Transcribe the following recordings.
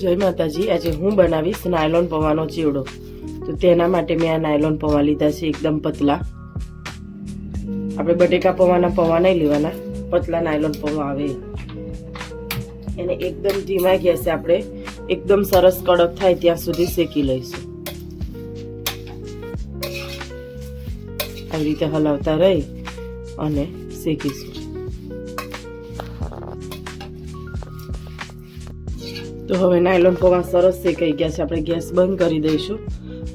જય માતાજી. આજે હું બનાવીશ નાયલોન પૌવાનો ચીવડો. તો તેના માટે મેં આ નાયલોન પૌવા લીધા છે એકદમ પતલા. આપણે બટેકા પૌવાના પૌવા નહીં લેવાના. પતલા નાયલોન પૌવા આવે. એને એકદમ ધીમા ગેસે આપણે એકદમ સરસ કડક થાય ત્યાં સુધી શેકી લઈશું. આવી રીતે હલાવતા રહી અને શેકીશું. તો હવે નાયલોન પૌવા સરસ શેકાઈ ગયા છે આપણે ગેસ બંધ કરી દઈશું.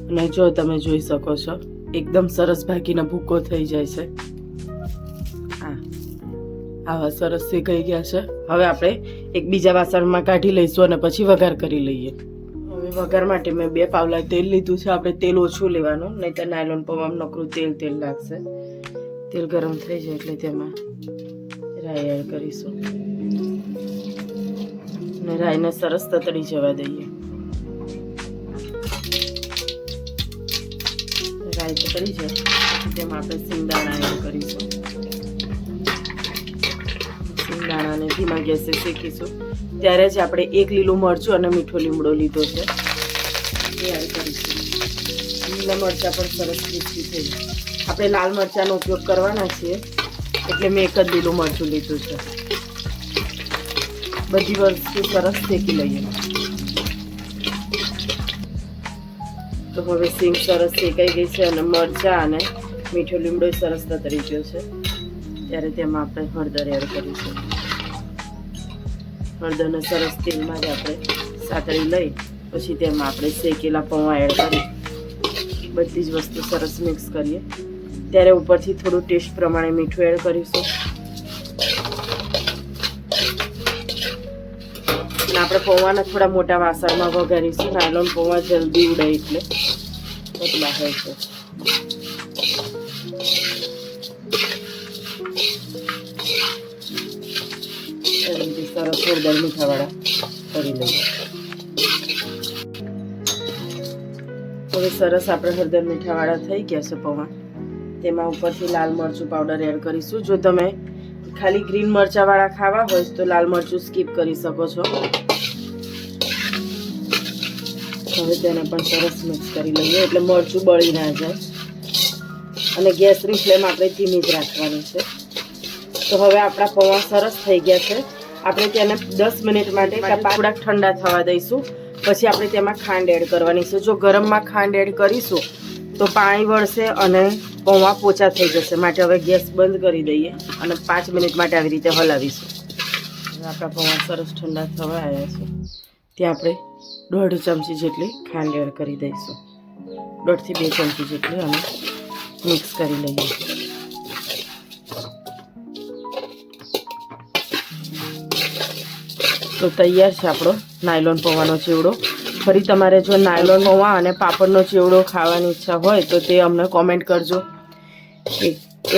અને જો તમે જોઈ શકો છો, એકદમ સરસ ભાગીને ભૂકો થઈ જાય છે. આવા સરસ શેકાઈ ગયા છે. હવે આપણે એક બીજા વાસણમાં કાઢી લઈશું અને પછી વઘાર કરી લઈએ. હવે વઘાર માટે મેં બે પાવલા તેલ લીધું છે. આપણે તેલ ઓછું લેવાનું નહીં તો નાયલોન પૌવામાં નકરું તેલ તેલ લાગશે. તેલ ગરમ થઈ જાય એટલે તેમાં રાઈ એડ કરીશું. અને રાઈને સરસ તતડી જવા દઈએ. રાઈ તતડી જાય. તેમાં આપણે સિંગદાણા એડ કરીશું. સિંગદાણાને ધીમા ગેસે શેકીશું. ત્યારે જ આપણે એક લીલું મરચું અને મીઠો લીમડો લીધો છે. એ એડ કરીશું. લીલા મરચાં પણ સરસ ક્રિસ્પી થઈ જાય. આપણે લાલ મરચાંનો ઉપયોગ કરવાના છીએ. એટલે મેં એક જ લીલું મરચું લીધું છે. બધી વસ્તુ સરસ શેકી લઈએ. તો હવે સિંગ સરસ શેકાઈ ગઈ છે અને મરચાં અને મીઠો લીમડો સરસ તતરી ગયો છે. ત્યારે તેમાં આપણે હળદર એડ કરીશું. હળદરને સરસ તેલમાં જ આપણે સાતળી લઈ, પછી તેમાં આપણે શેકેલા પૌવા એડ કરી. બધી જ વસ્તુ સરસ મિક્સ કરીએ. ત્યારે ઉપરથી થોડું ટેસ્ટ પ્રમાણે મીઠું એડ કરીશું. આપણે પૌવાના થોડા મોટા વાસણમાં વઘારીશું. નાયલોન પૌવા જલ્દી ઉડે એટલે. પતલા હોય છે. સરસ હળદર મીઠાવાળા કરી હવે સરસ આપણે હળદર મીઠાવાળા થઈ ગયા છે પૌવા. તેમાં ઉપરથી લાલ મરચું પાવડર એડ કરીશું. જો તમે ખાલી ગ્રીન મરચાવાળા ખાવા હોય તો લાલ મરચું સ્કીપ કરી શકો છો. હવે તેને પણ સરસ મિક્સ કરી લઈએ એટલે મરચું બળી ના જાય. અને ગેસની ફ્લેમ આપણે ધીમી જ રાખવાની છે. તો હવે આપણા પૌવા સરસ થઈ ગયા છે. આપણે તેને દસ મિનિટ માટે થોડાક ઠંડા થવા દઈશું. પછી આપણે તેમાં ખાંડ એડ કરવાની છે. જો ગરમમાં ખાંડ એડ કરીશું તો પાણી વળશે અને પૌવા પોચા થઈ જશે. માટે હવે ગેસ બંધ કરી દઈએ અને પાંચ મિનિટ માટે આવી રીતે હલાવીશું. આપણા પૌવા સરસ ઠંડા થવા આવ્યા છે. ત્યાં આપણે દોઢ ચમચી જેટલી ખાંડ કરી દઈશું. દોઢથી બે ચમચી જેટલી અમે મિક્સ કરી લઈએ. તો તૈયાર છે આપણો નાયલોન પૌવાનો ચેવડો. ફરી તમારે જો નાયલોન પૌવા અને પાપડનો ચેવડો ખાવાની ઈચ્છા હોય તો તે અમને કોમેન્ટ કરજો.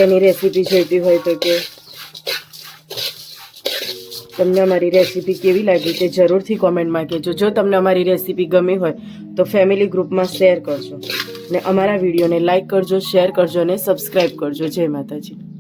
એની રેસીપી જોઈતી હોય તો કે તમને અમારી રેસીપી કેવી લાગી તે જરૂરથી કોમેન્ટમાં કહેજો. જો તમને અમારી રેસીપી ગમી હોય તો ફેમિલી ગ્રુપમાં શેર કરજો. ને અમારા વિડીયોને લાઇક કરજો શેર કરજો અને સબસ્ક્રાઈબ કરજો. જય માતાજી.